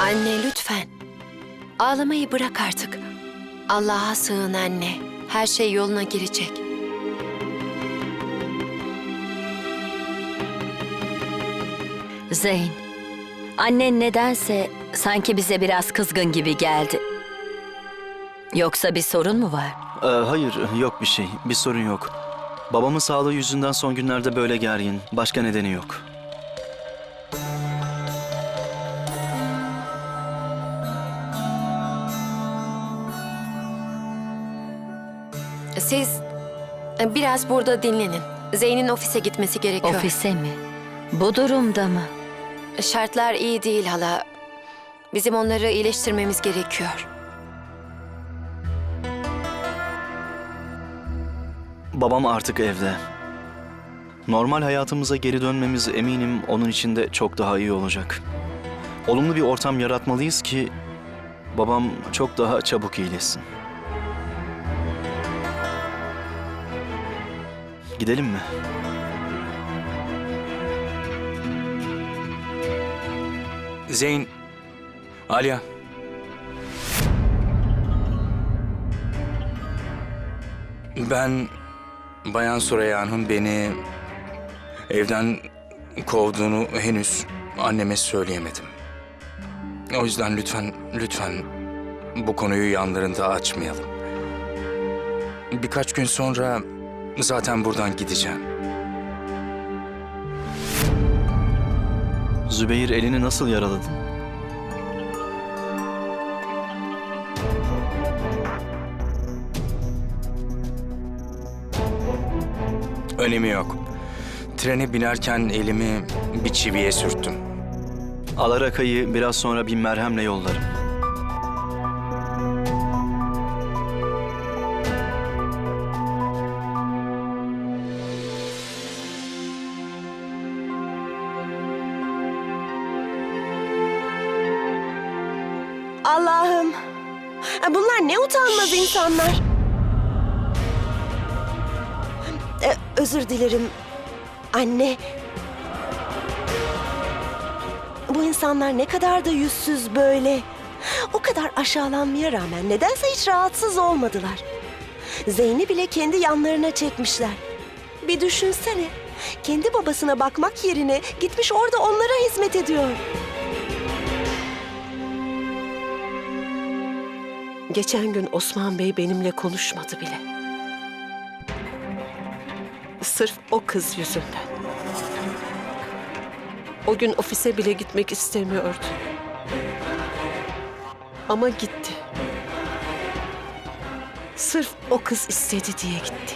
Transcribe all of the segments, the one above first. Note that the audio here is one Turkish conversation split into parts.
Anne lütfen. Ağlamayı bırak artık. Allah'a sığın anne. Her şey yoluna girecek. Zeyn, annen nedense sanki bize biraz kızgın gibi geldi. Yoksa bir sorun mu var? Ee, hayır, yok bir şey. Bir sorun yok. Babamın sağlığı yüzünden son günlerde böyle gergin. Başka nedeni yok. Siz e, biraz burada dinlenin. Zeyn'in ofise gitmesi gerekiyor. Ofise mi? Bu durumda mı? Şartlar iyi değil hala. Bizim onları iyileştirmemiz gerekiyor. Babam artık evde. Normal hayatımıza geri dönmemiz eminim onun için de çok daha iyi olacak. Olumlu bir ortam yaratmalıyız ki babam çok daha çabuk iyileşsin. Gidelim mi? Zeyn, Alya. Ben Bayan Sureya'nın beni evden kovduğunu henüz anneme söyleyemedim. O yüzden lütfen, lütfen bu konuyu yanlarında açmayalım. Birkaç gün sonra zaten buradan gideceğim. Zübeyir elini nasıl yaraladın? Önemi yok. Trene binerken elimi bir çiviye sürttüm. Alaraka'yı biraz sonra bir merhemle yollarım. Allah'ım. Ha, Bunlar ne utanmaz insanlar. Ee, özür dilerim. Anne. Bu insanlar ne kadar da yüzsüz böyle. O kadar aşağılanmaya rağmen nedense hiç rahatsız olmadılar. Zeyn'i bile kendi yanlarına çekmişler. Bir düşünsene. Kendi babasına bakmak yerine gitmiş orada onlara hizmet ediyor. Geçen gün Osman Bey benimle konuşmadı bile. Sırf o kız yüzünden. O gün ofise bile gitmek istemiyordu. Ama gitti. Sırf o kız istedi diye gitti.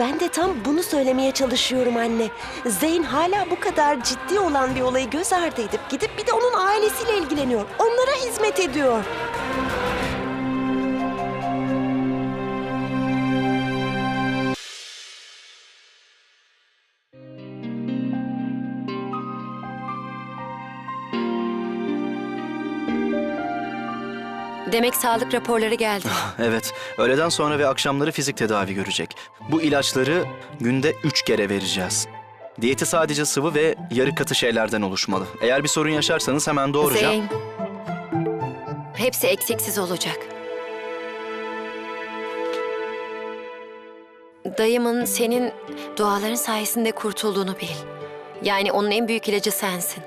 Ben de tam bunu söylemeye çalışıyorum anne. Zeyn hala bu kadar ciddi olan bir olayı göz ardı edip gidip bir de onun ailesiyle ilgileniyor. Onlara hizmet ediyor. Demek sağlık raporları geldi. Evet, öğleden sonra ve akşamları fizik tedavi görecek. Bu ilaçları günde üç kere vereceğiz. Diyeti sadece sıvı ve yarı katı şeylerden oluşmalı. Eğer bir sorun yaşarsanız hemen doğuracağım. Zeyn. Hepsi eksiksiz olacak. Dayımın senin duaların sayesinde kurtulduğunu bil. Yani onun en büyük ilacı sensin.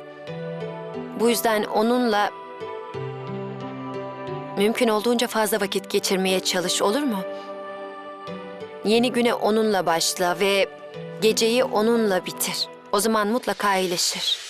Bu yüzden onunla mümkün olduğunca fazla vakit geçirmeye çalış olur mu? Yeni güne onunla başla ve geceyi onunla bitir. O zaman mutlaka iyileşir.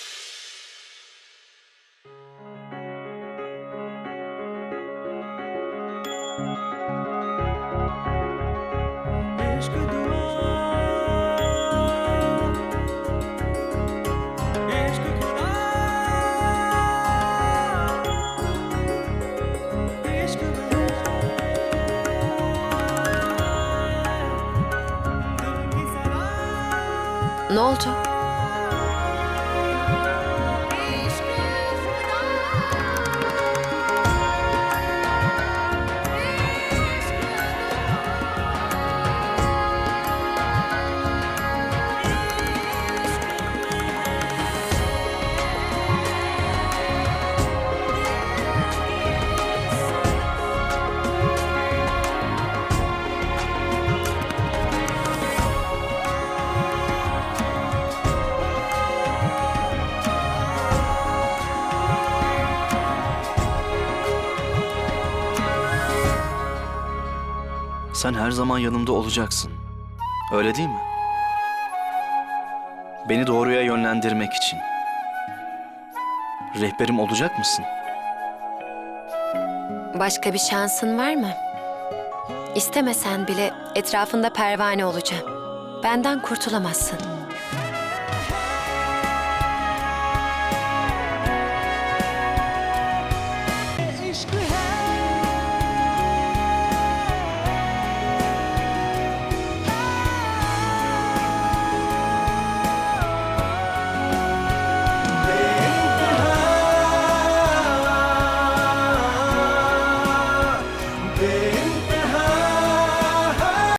Ne oldu? Sen her zaman yanımda olacaksın. Öyle değil mi? Beni doğruya yönlendirmek için. Rehberim olacak mısın? Başka bir şansın var mı? İstemesen bile etrafında pervane olacağım. Benden kurtulamazsın.